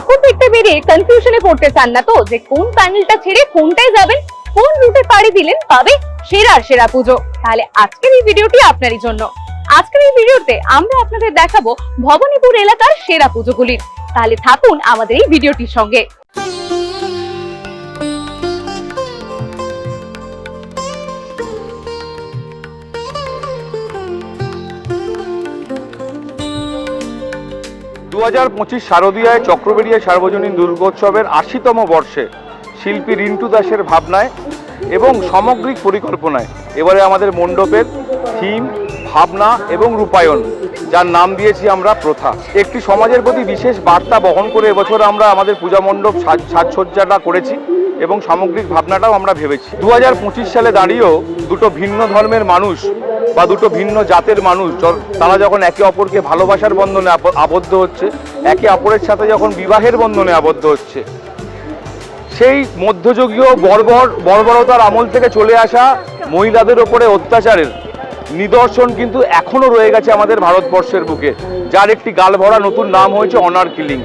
ঠাকুর দেখতে বেরিয়ে কনফিউশনে পড়তে চান না তো, যে কোন প্যানেলটা ছেড়ে কোনটায় যাবেন, কোন রুটে পাড়ি দিলেন, পাবে সেরার সেরা পুজো। তাহলে আজকের এই ভিডিওটি আপনারই জন্য। আজকের এই ভিডিওতে আমরা আপনাদের দেখাবো ভবানীপুর এলাকার সেরা পুজোগুলির তাহলে থাকুন আমাদের এই ভিডিওটির সঙ্গে। দু হাজার পঁচিশ শারদীয়ায় চক্রবেড়িয়া সার্বজনীন দুর্গোৎসবের আশিতম বর্ষে শিল্পী রিন্টু দাসের ভাবনায় এবং সামগ্রিক পরিকল্পনায়। এবারে আমাদের মণ্ডপের থিম, ভাবনা এবং রূপায়ণ, যার নাম দিয়েছি আমরা প্রথা। একটি সমাজের প্রতি বিশেষ বার্তা বহন করে এবছর আমরা আমাদের পূজা মণ্ডপ সাজ- সাজসজ্জাটা করেছি এবং সামগ্রিক ভাবনাটাও আমরা ভেবেছি। দু হাজার পঁচিশ সালে দাঁড়িয়েও দুটো ভিন্ন ধর্মের মানুষ বা দুটো ভিন্ন জাতের মানুষ তারা যখন একে অপরকে ভালোবাসার বন্ধনে আবদ্ধ হচ্ছে, একে অপরের সাথে যখন বিবাহের বন্ধনে আবদ্ধ হচ্ছে, সেই মধ্যযুগীয় বর্বর, বর্বরতার আমল থেকে চলে আসা মহিলাদের ওপরে অত্যাচারের নিদর্শন কিন্তু এখনও রয়ে গেছে আমাদের ভারতবর্ষের বুকে, যার একটি গালভরা নতুন নাম হয়েছে অনার কিলিং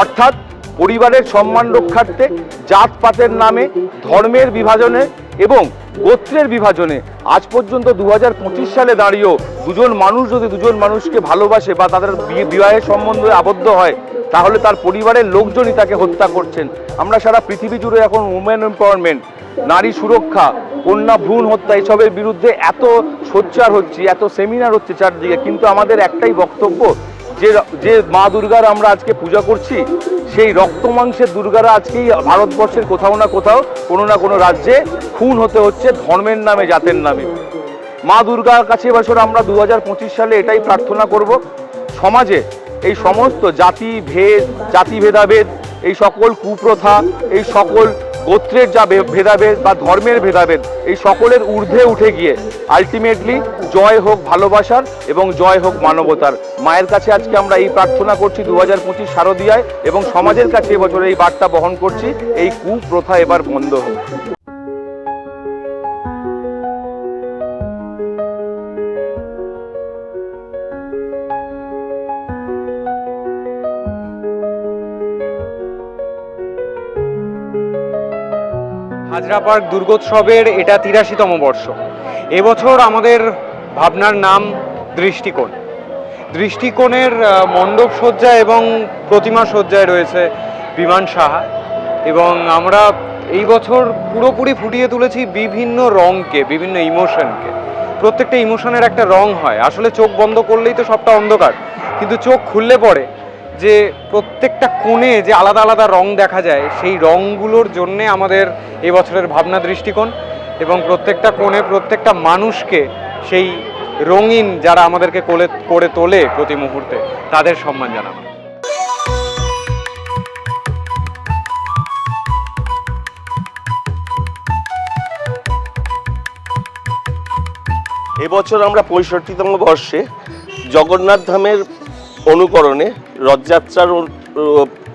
অর্থাৎ পরিবারের সম্মান রক্ষার্থে জাতপাতের নামে, ধর্মের বিভাজনে এবং গোত্রের বিভাজনে আজ পর্যন্ত দু হাজার পঁচিশ সালে দাঁড়িয়েও দুজন মানুষ যদি দুজন মানুষকে ভালোবাসে বা তাদের বিবাহের সম্বন্ধে আবদ্ধ হয়, তাহলে তার পরিবারের লোকজনই তাকে হত্যা করছেন। আমরা সারা পৃথিবী জুড়ে এখন উমেন এম্পাওয়ারমেন্ট নারী সুরক্ষা, কন্যা ভ্রূণ হত্যা এসবের বিরুদ্ধে এত সোচ্চার হচ্ছে, এত সেমিনার হচ্ছে চারদিকে। কিন্তু আমাদের একটাই বক্তব্য, যে যে মা দুর্গার আমরা আজকে পূজা করছি সেই রক্ত মাংসের দুর্গারা আজকেই ভারতবর্ষের কোথাও না কোথাও কোনো না কোনো রাজ্যে খুন হতে হচ্ছে ধর্মের নামে, জাতের নামে। মা দুর্গার কাছে বছর আমরা দু হাজার পঁচিশ সালে এটাই প্রার্থনা করব। সমাজে এই সমস্ত জাতি, ভেদ জাতি ভেদাভেদ এই সকল কুপ্রথা, এই সকল গোত্রের যা ভেদাভেদ বা ধর্মের ভেদাভেদ, এই সকলের ঊর্ধ্বে উঠে গিয়ে আলটিমেটলি জয় হোক ভালোবাসার এবং জয় হোক মানবতার। মায়ের কাছে আজকে আমরা এই প্রার্থনা করছি দু হাজার পঁচিশ শারদীয়ায় এবং সমাজের কাছে এবছর এই বার্তা বহন করছি, এই কুপ্রথা এবার বন্ধ হোক। হাজরা পার্ক দুর্গোৎসবের এটা তিরাশিতম বর্ষ। এবছর আমাদের ভাবনার নাম দৃষ্টিকোণ। দৃষ্টিকোণের মণ্ডপ সজ্জা এবং প্রতিমা সজ্জায় রয়েছে বিমান সাহা এবং আমরা এই বছর পুরোপুরি ফুটিয়ে তুলেছি বিভিন্ন রঙকে বিভিন্ন ইমোশনকে। প্রত্যেকটা ইমোশনের একটা রং হয়। আসলে চোখ বন্ধ করলেই তো সবটা অন্ধকার, কিন্তু চোখ খুললে পরে যে প্রত্যেকটা কোণে যে আলাদা আলাদা রং দেখা যায়, সেই রঙগুলোর জন্যে আমাদের এই বছরের ভাবনা দৃষ্টিকোণ এবং প্রত্যেকটা কোণে প্রত্যেকটা মানুষকে সেই রঙিন যারা আমাদেরকে কোলে, করে তোলে প্রতি মুহূর্তে, তাদের সম্মান জানানো এবছর আমরা পঁয়ষট্টিতম বর্ষে জগন্নাথ ধামের অনুকরণে রথযাত্রার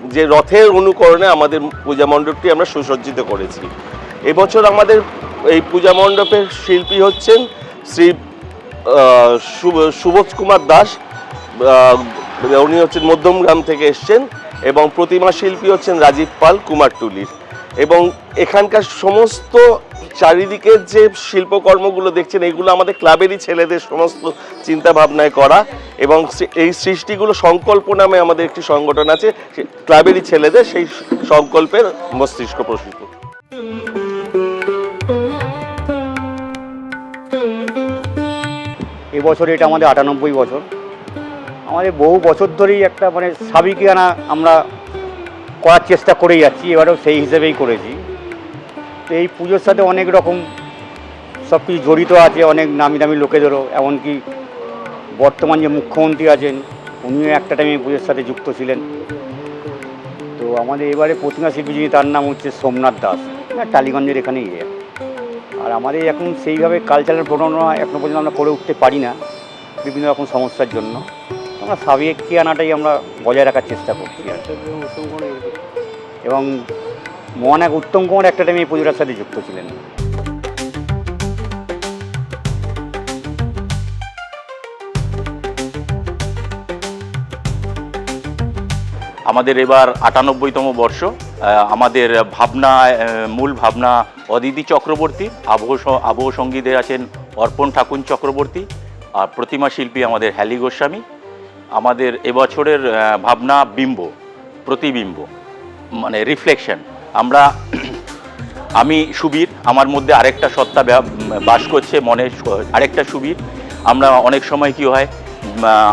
যে রথের অনুকরণে আমাদের পূজা মণ্ডপটি আমরা সুসজ্জিত করেছি। এবছর আমাদের এই পূজা মণ্ডপের শিল্পী হচ্ছেন শ্রী সুব- সুবোধ কুমার দাস। উনি হচ্ছেন মধ্যমগ্রাম থেকে এসছেন এবং প্রতিমা শিল্পী হচ্ছেন রাজীব পাল কুমারটুলির। এবং এখানকার সমস্ত চারিদিকের যে শিল্পকর্মগুলো দেখছেন, এগুলো আমাদের ক্লাবেরই ছেলেদের সমস্ত চিন্তা ভাবনায় করা এবং এই সৃষ্টিগুলো সংকল্প নামে আমাদের একটি সংগঠন আছে ক্লাবেরই ছেলেদের সেই সংকল্পের মস্তিষ্ক প্রসূত। এবছর এটা আমাদের আটানব্বই বছর। আমাদের বহু বছর ধরেই একটা মানে সাবিকিয়ানা আমরা করার চেষ্টা করেই যাচ্ছি, এবারেও সেই হিসেবেই করেছি। এই পুজোর সাথে অনেক রকম সব কিছু জড়িত আছে, অনেক নামি দামি লোকেদেরও। এমনকি বর্তমান যে মুখ্যমন্ত্রী আছেন, উনিও একটা টাইমে পুজোর সাথে যুক্ত ছিলেন। তো আমাদের এবারে প্রতিমা শিল্পী যিনি তার নাম হচ্ছে সোমনাথ দাস। হ্যাঁ টালিগঞ্জের এখানেই ইয়ে আর আমাদের এখন সেইভাবে কালচারাল প্রোগ্রাম এখনও পর্যন্ত আমরা করে উঠতে পারি না, বিভিন্ন রকম সমস্যার জন্য। আমরা সাবেকিয়ানাটাই আমরা বজায় রাখার চেষ্টা করছি এবং মহানায়ক উত্তম কুমার একটা টাইমে এই পুজোটার সাথে যুক্ত ছিলেন। আমাদের এবার আটানব্বইতম বর্ষ আমাদের ভাবনা মূল ভাবনা অদিতি চক্রবর্তী, আবহ আবহ সঙ্গীতে আছেন অর্পণ ঠাকুর চক্রবর্তী, আর প্রতিমা শিল্পী আমাদের হ্যালি গোস্বামী। আমাদের এবছরের ভাবনা বিম্ব, প্রতিবিম্ব মানে রিফ্লেকশন আমরা, আমি সুবীর, আমার মধ্যে আরেকটা সত্তা বাস করছে মনে আরেকটা সুবীর। আমরা অনেক সময় কি হয়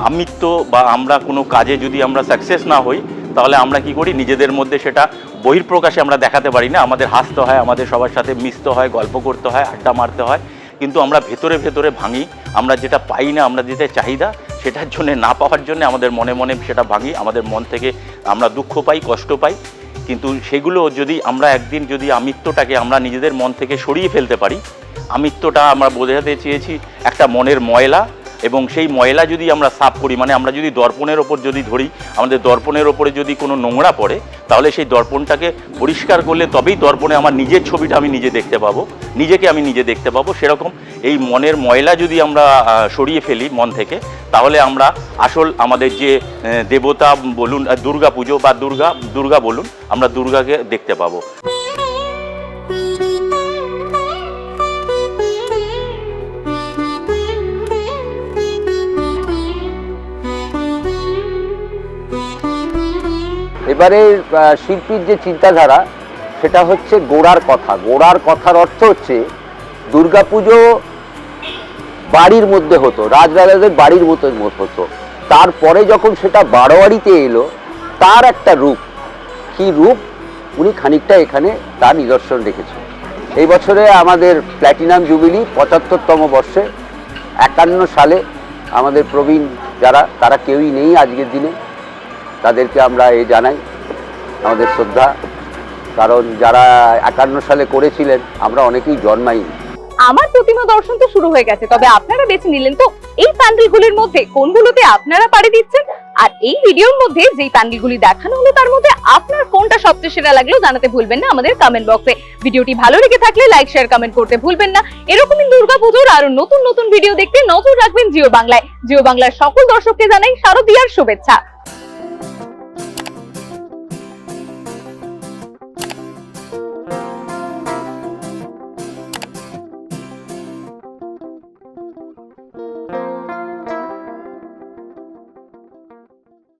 আমিত্ব বা আমরা কোনো কাজে যদি আমরা সাকসেস না হই, তাহলে আমরা কি করি, নিজেদের মধ্যে সেটা বহির্প্রকাশে আমরা দেখাতে পারি না। আমাদের হাসতে হয়, আমাদের সবার সাথে মিশতে হয়, গল্প করতে হয়, আড্ডা মারতে হয়। কিন্তু আমরা ভেতরে ভেতরে ভাঙি, আমরা যেটা পাই না, আমরা যেটা চাহিদা, সেটার জন্য না পাওয়ার জন্য আমাদের মনে মনে সেটা ভাঙি। আমাদের মন থেকে আমরা দুঃখ পাই, কষ্ট পাই। কিন্তু সেগুলো যদি আমরা একদিন যদি আমিত্বটাকে আমরা নিজেদের মন থেকে সরিয়ে ফেলতে পারি, আমিত্বটা আমরা বোঝাতে চেয়েছি একটা মনের ময়লা এবং সেই ময়লা যদি আমরা সাফ করি মানে আমরা যদি দর্পণের ওপর যদি ধরি, আমাদের দর্পণের ওপরে যদি কোনো নোংরা পড়ে, তাহলে সেই দর্পণটাকে পরিষ্কার করলে তবেই দর্পণে আমার নিজের ছবিটা আমি নিজে দেখতে পাবো, নিজেকে আমি নিজে দেখতে পাবো। সেরকম এই মনের ময়লা যদি আমরা সরিয়ে ফেলি মন থেকে, তাহলে আমরা আসল আমাদের যে দেবতা বলুন দুর্গা পুজো বা দুর্গা দুর্গা বলুন, আমরা দুর্গাকে দেখতে পাবো। এবারে শিল্পীর যে চিন্তাধারা, সেটা হচ্ছে গোড়ার কথা। গোড়ার কথার অর্থ হচ্ছে, দুর্গাপুজো বাড়ির মধ্যে হতো, রাজরাজাদের বাড়ির মতো, হতো। তারপরে যখন সেটা বারোয়ারিতে এলো, তার একটা রূপ। কি রূপ? উনি খানিকটা এখানে তার নিদর্শন রেখেছেন এই বছরে আমাদের প্ল্যাটিনাম জুবিলি পঁচাত্তরতম বর্ষে, একান্ন সালে আমাদের প্রবীণ যারা, তারা কেউই নেই আজকের দিনে। তাদেরকে আমরা এই জানাই আমাদের শ্রদ্ধা। কারণ যারা একান্ন সালে করেছিলেন, আমরা অনেকেই জন্মাইনি। আমার প্রতিমা দর্শন তো শুরু হয়ে গেছে, তবে আপনারা বেছে নিলেন তো এই প্যান্ডেলগুলির মধ্যে কোনগুলোতে আপনারা পাড়ি দিচ্ছেন? আর এই ভিডিওর মধ্যে যেই প্যান্ডেলগুলি দেখানো হলো, তার মধ্যে আপনার কোনটা সবচেয়ে সেরা লাগল জানাতে ভুলবেন না আমাদের কমেন্ট বক্সে ভিডিওটি ভালো লেগে থাকলে লাইক শেয়ার কমেন্ট করতে ভুলবেন না। এরকমই দুর্গাপুজোর আরও নতুন নতুন ভিডিও দেখতে নজর রাখবেন জিও বাংলায়। জিও বাংলার সকল দর্শককে জানাই শারদীয়ার শুভেচ্ছা।